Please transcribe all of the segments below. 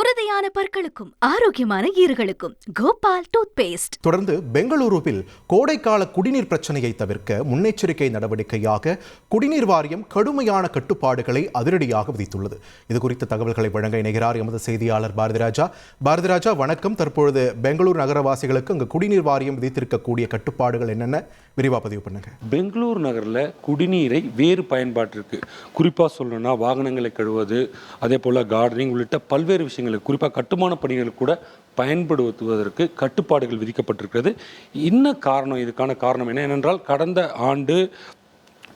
உறுதியான பற்களுக்கும் ஆரோக்கியமான ஈறுகளுக்கும் Gopal tooth paste தொடர்ந்து பெங்களூருவில் கோடைக்கால குடிநீர் பிரச்சனையை தவிர்க்க முன்னெச்சரிக்கை நடவடிக்கையாக குடிநீர் வாரியம் கடுமையான கட்டுப்பாடுகளை அதிரடியாக விதித்துள்ளது. இது குறித்த தகவல்களை வழங்க இணைகிறார் எமது செய்தியாளர் பாரதிராஜா. பாரதிராஜா வணக்கம். தற்பொழுது பெங்களூர் நகரவாசிகளுக்கு அங்கு குடிநீர் வாரியம் விதித்திருக்கக்கூடிய கட்டுப்பாடுகள் என்னென்ன? விரிவா பதிவு பண்ணுங்க. பெங்களூர் நகரில் குடிநீரை வேறு பயன்பாட்டிற்கு குறிப்பாக சொல்லணும்னா வாகனங்களை கழுவது அதே போல் கார்டனிங் உள்ளிட்ட பல்வேறு பணிகளுக்கு குறிப்பாக கட்டுமான பணிகளுக்கு கூட பயன்படுத்துவதற்கு கட்டுப்பாடுகள் விதிக்கப்பட்டிருக்கிறது. இன்ன காரணம் இதுக்கான காரணம்? என்ன ஏனென்றால் கடந்த ஆண்டு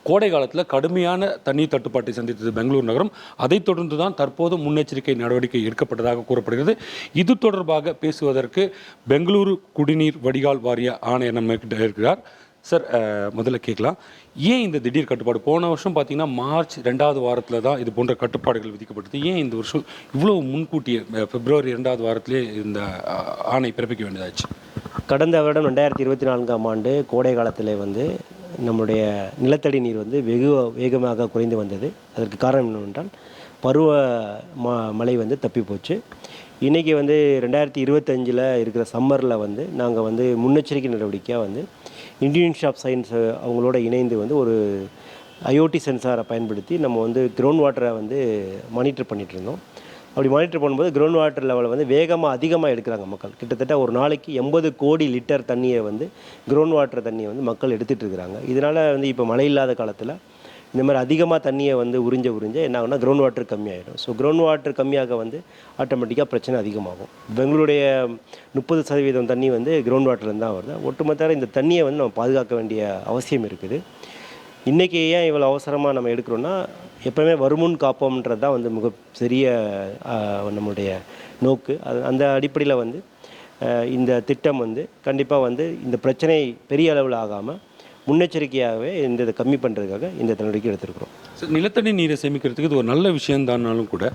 கோடை காலத்தில் கடுமையான தண்ணீர் தட்டுப்பாட்டை சந்தித்தது பெங்களூர் நகரம். அதைத் தொடர்ந்து தான் தற்போது முன்னெச்சரிக்கை நடவடிக்கை எடுக்கப்பட்டதாக கூறப்படுகிறது. இது தொடர்பாக பேசுவதற்கு பெங்களூரு குடிநீர் வடிகால் வாரிய ஆணையர் நம்ம கிட்ட இருக்கிறார். சார் முதல்ல கேட்கலாம். ஏன் இந்த திடீர் கட்டுப்பாடு? போன வருஷம் பார்த்தீங்கன்னா மார்ச் ரெண்டாவது வாரத்தில் தான் இது போன்ற கட்டுப்பாடுகள் விதிக்கப்பட்டது. ஏன் இந்த வருஷம் இவ்வளோ முன்கூட்டியே பிப்ரவரி ரெண்டாவது வாரத்திலே இந்த ஆணை பிறப்பிக்க வேண்டியதாச்சு? கடந்த வருடம் ரெண்டாயிரத்தி இருபத்தி நான்காம் ஆண்டு கோடை காலத்தில் வந்து நம்முடைய நிலத்தடி நீர் வந்து வெகு வேகமாக குறைந்து வந்தது. அதற்கு காரணம் என்னவென்றால் பருவ ம மழை வந்து தப்பி போச்சு. இன்றைக்கி வந்து ரெண்டாயிரத்தி இருபத்தஞ்சில் இருக்கிற சம்மரில் வந்து நாங்கள் வந்து முன்னெச்சரிக்கை நடவடிக்கையாக வந்து இந்தியன் ஆஃப் சயின்ஸ் அவங்களோட இணைந்து வந்து ஒரு ஐஓடி சென்சாரை பயன்படுத்தி நம்ம வந்து கிரவுண்ட் வாட்டரை வந்து மானிட்டர் பண்ணிகிட்டு இருந்தோம் அப்படி மானிட்டர் பண்ணும்போது கிரவுண்ட் வாட்டர் லெவலை வந்து வேகமாக அதிகமாக எடுக்கிறாங்க மக்கள். கிட்டத்தட்ட ஒரு நாளைக்கு எண்பது கோடி லிட்டர் தண்ணியை வந்து கிரவுண்ட் வாட்டர் தண்ணியை வந்து மக்கள் எடுத்துகிட்டு இருக்கிறாங்க. இதனால் வந்து இப்போ மழை இல்லாத காலத்தில் இந்த மாதிரி அதிகமாக தண்ணியை வந்து உறிஞ்ச உறிஞ்ச என்ன ஆகுனா கிரவுண்ட் வாட்டர் கம்மியாயிடும். ஸோ கிரவுண்ட் வாட்டர் கம்மியாக வந்து ஆட்டோமேட்டிக்காக பிரச்சனை அதிகமாகும். பெங்களூருடைய முப்பது சதவீதம் தண்ணி வந்து கிரவுண்ட் வாட்டர்லேருந்து தான் வருது. ஒட்டுமொத்தம் இந்த தண்ணியை வந்து நம்ம பாதுகாக்க வேண்டிய அவசியம் இருக்குது. இன்றைக்கி ஏன் இவ்வளோ அவசரமாக நம்ம எடுக்கிறோன்னா எப்போவுமே வருமுன் காப்போம்ன்றது தான் வந்து மிக பெரிய நம்மளுடைய நோக்கு. அது அந்த அடிப்படையில் வந்து இந்த திட்டம் வந்து கண்டிப்பாக வந்து இந்த பிரச்சனை பெரிய அளவில் ஆகாமல் முன்னெச்சரிக்கையாகவே இந்த இதை கம்மி பண்ணுறதுக்காக இந்த நடவடிக்கை எடுத்திருக்கிறோம். சார் நிலத்தடி நீரை சேமிக்கிறதுக்கு இது ஒரு நல்ல விஷயம் தானாலும் கூட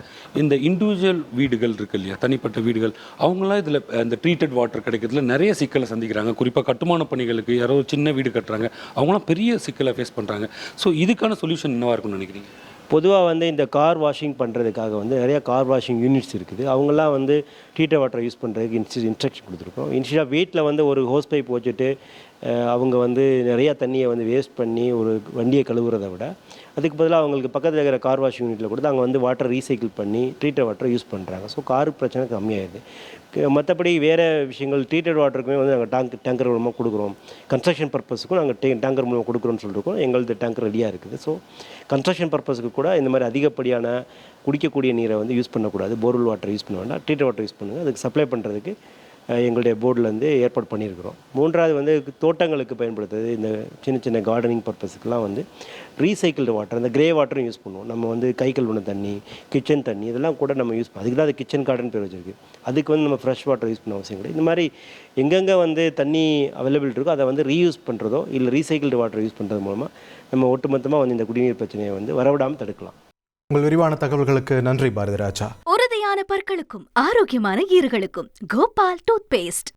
இந்த இண்டிவிஜுவல் வீடுகள் இருக்கு இல்லையா தனிப்பட்ட வீடுகள் அவங்களாம் இதில் இந்த ட்ரீட்டட் வாட்டர் கிடைக்கிறதுல நிறைய சிக்கலை சந்திக்கிறாங்க. குறிப்பாக கட்டுமான பணிகளுக்கு யாரோ சின்ன வீடு கட்டுறாங்க. அவங்களாம் பெரிய சிக்கலை ஃபேஸ் பண்ணுறாங்க ஸோ இதுக்கான சொல்யூஷன் என்னவா இருக்கும்னு நினைக்கிறீங்க? பொதுவாக வந்து இந்த கார் வாஷிங் பண்ணுறதுக்காக வந்து நிறைய கார் வாஷிங் யூனிட்ஸ் இருக்குது. அவங்கெல்லாம் வந்து ட்ரீட்டர் வாட்டர் யூஸ் பண்ணுறதுக்கு இன்ஸ்டி இன்ஸ்ட்ரக்ஷன் கொடுத்துருக்கோம் இன்ஸ்டியாக வீட்டில் வந்து ஒரு ஹோஸ் பைப் வச்சுட்டு அவங்க வந்து நிறையா தண்ணியை வந்து வேஸ்ட் பண்ணி ஒரு வண்டியை கழுவுறதை விட அதுக்கு பதிலாக அவங்களுக்கு பக்கத்தில் இருக்கிற கார் வாஷ் யூனிட்டில் கொடுத்து அங்கே வந்து வாட்டர் ரீசைக்கிள் பண்ணி ட்ரீட்டர் வாட்டர் யூஸ் பண்ணுறாங்க ஸோ கார் பிரச்சனை கம்மியாகுது மற்றபடி வேறு விஷயங்கள் ட்ரீட்டட் வாட்டருக்குமே வந்து நாங்கள் டேங்க் டேங்கர் மூலமாக கொடுக்குறோம். கன்ஸ்ட்ரக்ஷன் பர்பஸுக்கும் நாங்கள் டே டேங்கர் மூலமாக கொடுக்குறோம்னு சொல்லியிருக்கோம் எங்களது டேங்கர் ரெடியாக இருக்குது. ஸோ கன்ஸ்ட்ரக்ஷன் பர்பஸுக்கு கூட இந்த மாதிரி அதிகப்படியான குடிக்கக்கூடிய நீரை வந்து யூஸ் பண்ணக்கூடாது. போர்வெல் வாட்டர் யூஸ் பண்ண வேண்டாம். ட்ரீட்டட் வாட்டர் யூஸ் பண்ணுங்கள் அதுக்கு சப்ளை பண்ணுறதுக்கு எங்களுடைய போர்டிலேருந்து ஏற்பாடு பண்ணியிருக்கிறோம். மூன்றாவது வந்து தோட்டங்களுக்கு பயன்படுத்துறது இந்த சின்ன சின்ன கார்டனிங் பர்பஸுக்கெலாம் வந்து ரீசைக்கிள்டு வாட்டர் அந்த கிரே வாட்டரும் யூஸ் பண்ணுவோம். நம்ம வந்து கை கழுவுன தண்ணி கிச்சன் தண்ணி இதெல்லாம் கூட நம்ம யூஸ் பண்ணோம் அதுக்கு தான் அது கிச்சன் கார்டன் பேர் வச்சிருக்கு. அதுக்கு வந்து நம்ம ஃப்ரெஷ் வாட்டர் யூஸ் பண்ண அவசியம் கிடையாது. இந்த மாதிரி எங்கெங்கே வந்து தண்ணி அவைலபிள் இருக்கோ அதை வந்து ரீயூஸ் பண்ணுறதோ இல்லை ரீசைக்கிள்டு வாட்டர் யூஸ் பண்ணுறது மூலமாக நம்ம ஒட்டுமொத்தமாக வந்து இந்த குடிநீர் பிரச்சனையை வந்து வரவிடாமல் தடுக்கலாம். உங்கள் விரிவான தகவல்களுக்கு நன்றி பாரதிராஜா உறுதியான பற்களுக்கும் ஆரோக்கியமான ஈறுகளுக்கும் கோபால் டூத் பேஸ்ட்